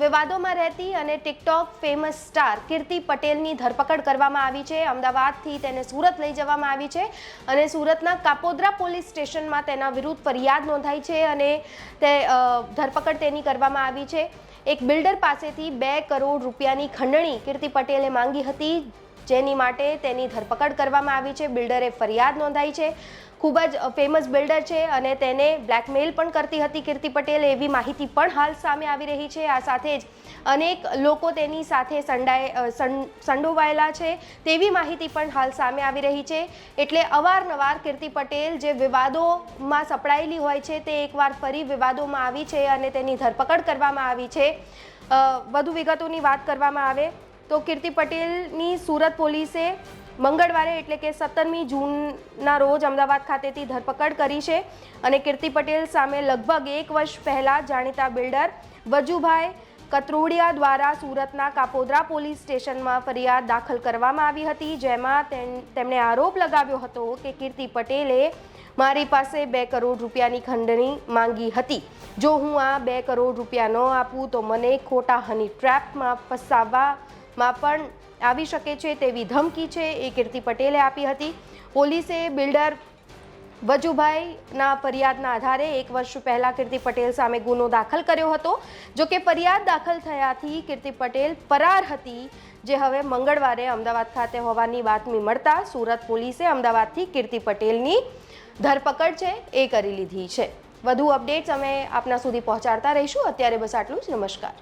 વિવાદોમાં રહેતી અને TikTok famous star કીર્તિ પટેલની ધરપકડ કરવામાં આવી છે. અમદાવાદથી તેને સુરત લઈ જવામાં આવી છે અને સુરતના કાપોદ્રા પોલીસ સ્ટેશનમાં તેના વિરુદ્ધ ફરિયાદ નોંધાઈ છે અને તે ધરપકડ તેની કરવામાં આવી છે. એક બિલ્ડર પાસેથી બે કરોડ રૂપિયાની ખંડણી કીર્તિ પટેલે માંગી હતી, જેની માટે તેની ધરપકડ કરવામાં આવી છે. બિલ્ડરે ફરિયાદ નોંધાઈ છે. ખૂબ જ ફેમસ બિલ્ડર છે અને તેને બ્લેકમેલ પણ કરતી હતી કીર્તિ પટેલ, એવી માહિતી પણ હાલ સામે આવી રહી છે. આ સાથે જ અનેક લોકો તેની સાથે સંડાય સંડોવાયેલા છે તેવી માહિતી પણ હાલ સામે આવી રહી છે. એટલે અવારનવાર કીર્તિ પટેલ જે વિવાદોમાં સપડાયેલી હોય છે તે એકવાર ફરી વિવાદોમાં આવી છે અને તેની ધરપકડ કરવામાં આવી છે. વધુ વિગતોની વાત કરવામાં આવે તો કીર્તિ પટેલની સુરત પોલીસે મંગળવારે એટલે કે સત્તરમી જૂનના રોજ અમદાવાદ ખાતેથી ધરપકડ કરી છે અને કીર્તિ પટેલ સામે લગભગ એક વર્ષ પહેલાં જાણીતા બિલ્ડર વજુભાઈ કતરોડિયા દ્વારા સુરતના કાપોદ્રા પોલીસ સ્ટેશનમાં ફરિયાદ દાખલ કરવામાં આવી હતી, જેમાં તેમ- તેમણે આરોપ લગાવ્યો હતો કે કીર્તિ પટેલે મારી પાસે બે કરોડ રૂપિયાની ખંડણી માંગી હતી. જો હું આ બે કરોડ રૂપિયા ન આપું તો મને ખોટા હની ટ્રેપમાં ફસાવવામાં પણ આવી શકે છે તેવી ધમકી છે. એ કીર્તિ પટેલે આપી હતી. પોલીસે બિલ્ડર વજુભાઈના ફરિયાદના આધારે એક વર્ષ પહેલાં કીર્તિ પટેલ સામે ગુનો દાખલ કર્યો હતો. જો કે ફરિયાદ દાખલ થયાથી કીર્તિ પટેલ ફરાર હતી, જે હવે મંગળવારે અમદાવાદ ખાતે હોવાની બાતમી મળતા સુરત પોલીસે અમદાવાદથી કીર્તિ પટેલની ધરપકડ છે એ કરી લીધી છે. વધુ અપડેટ્સ અમે આપના સુધી પહોંચાડતા રહીશું. અત્યારે બસ આટલું જ. નમસ્કાર.